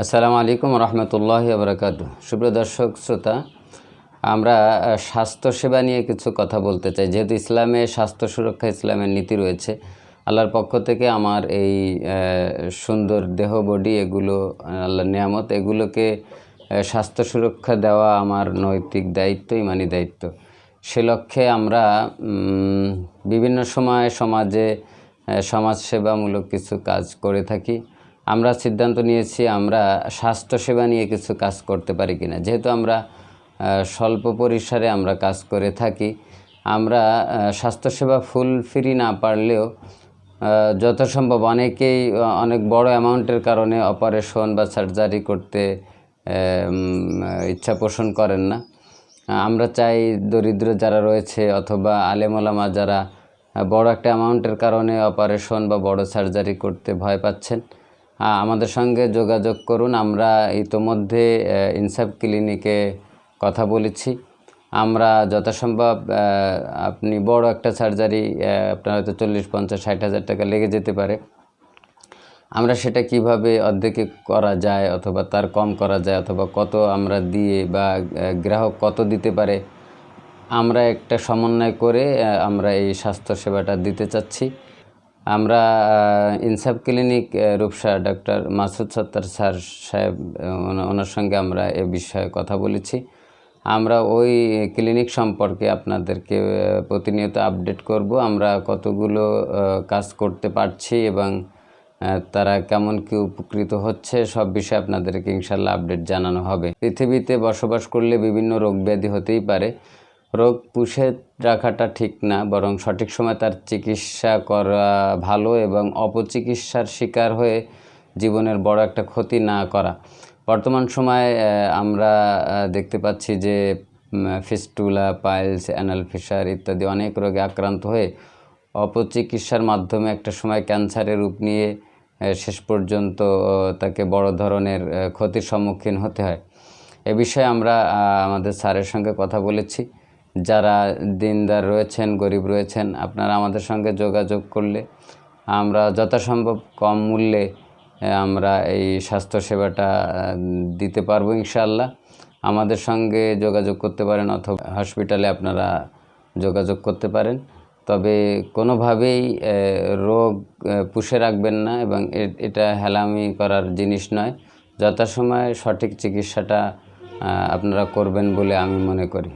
আসসালামু আলাইকুম রহমতুল্লাহ বরকাত সুপ্রিয় দর্শক, শ্রোতা, আমরা স্বাস্থ্যসেবা নিয়ে কিছু কথা বলতে চাই। যেহেতু ইসলামে, স্বাস্থ্য সুরক্ষা ইসলামের নীতি রয়েছে, আল্লাহর পক্ষ থেকে আমার এই সুন্দর দেহ বডি এগুলো, আল্লাহর নিয়ামত, এগুলোকে স্বাস্থ্য সুরক্ষা দেওয়া আমার নৈতিক দায়িত্ব, ইমানি দায়িত্ব। সে লক্ষ্যে আমরা বিভিন্ন সময় সমাজে সমাজসেবামূলক কিছু কাজ করে থাকি। আমরা সিদ্ধান্ত নিয়েছি আমরা স্বাস্থ্যসেবা নিয়ে কিছু কাজ করতে পারি কিনা। যেহেতু আমরা স্বল্প পরিসরে আমরা কাজ করে থাকি, আমরা স্বাস্থ্যসেবা ফুল ফ্রি না পারলেও যথাসম্ভব অনেকেই অনেক বড় অ্যামাউন্টের কারণে অপারেশন বা সার্জারি করতে ইচ্ছা পোষণ করেন না। আমরা চাই দরিদ্র যারা রয়েছে অথবা আলেমোলামা যারা বড় একটা অ্যামাউন্টের কারণে অপারেশন বা বড় সার্জারি করতে ভয় পাচ্ছেন। আমাদের সঙ্গে যোগাযোগ করুন। আমরা ইতোমধ্যে ইনসাফ ক্লিনিকে কথা বলেছি। আমরা যথাসম্ভব আপনি বড় একটা সার্জারি আপনার হয়তো চল্লিশ, পঞ্চাশ, ষাট হাজার টাকা লেগে যেতে পারে। আমরা সেটা কীভাবে অর্ধেকে করা যায় অথবা তার কম করা যায় অথবা কত আমরা দিয়ে বা গ্রাহক কত দিতে পারে, আমরা একটা সমন্বয় করে আমরা এই স্বাস্থ্য সেবাটা দিতে চাচ্ছি। আমরা Insaf clinic Rupsa, doctor Masud Sattar sir সাহেব ওনার সঙ্গে আমরা এ বিষয়ে কথা বলেছি। আমরা ওই ক্লিনিক সম্পর্কে আপনাদেরকে প্রতিনিয়ত আপডেট করব। আমরা কতগুলো কাজ করতে পারছি এবং তারা কেমন কি উপকৃত হচ্ছে, সব বিষয়ে আপনাদেরকে ইনশাল্লাহ আপডেট জানানো হবে। পৃথিবীতে বসবাস করলে বিভিন্ন রোগ ব্যাধি হতেই পারে। রোগ পুষে রাখাটা ঠিক না, বরং সঠিক সময় তার চিকিৎসা করা ভালো এবং অপচিকিৎসার শিকার হয়ে জীবনের বড় একটা ক্ষতি না করা। বর্তমান সময়ে আমরা দেখতে পাচ্ছি যে ফিস্টুলা, পাইলস, অ্যানাল ফিসার ইত্যাদি অনেক রোগে আক্রান্ত হয়ে অপচিকিৎসার মাধ্যমে একটা সময় ক্যান্সারের রূপ নিয়ে শেষ পর্যন্ত তাকে বড় ধরনের ক্ষতির সম্মুখীন হতে হয়। এ বিষয়ে আমরা আমাদের স্যারের সঙ্গে কথা বলেছি। যারা দিনদার রয়েছেন, গরিব রয়েছেন, আপনারা আমাদের সঙ্গে যোগাযোগ করলে আমরা যথাসম্ভব কম মূল্যে আমরা এই স্বাস্থ্যসেবাটা দিতে পারব ইনশাল্লাহ আমাদের সঙ্গে যোগাযোগ করতে পারেন অথবা হসপিটালে আপনারা যোগাযোগ করতে পারেন। তবে কোনোভাবেই রোগ পুষে রাখবেন না এবং এটা হেলামি করার জিনিস নয়। যথাসময়ে সঠিক চিকিৎসাটা আপনারা করবেন বলে আমি মনে করি।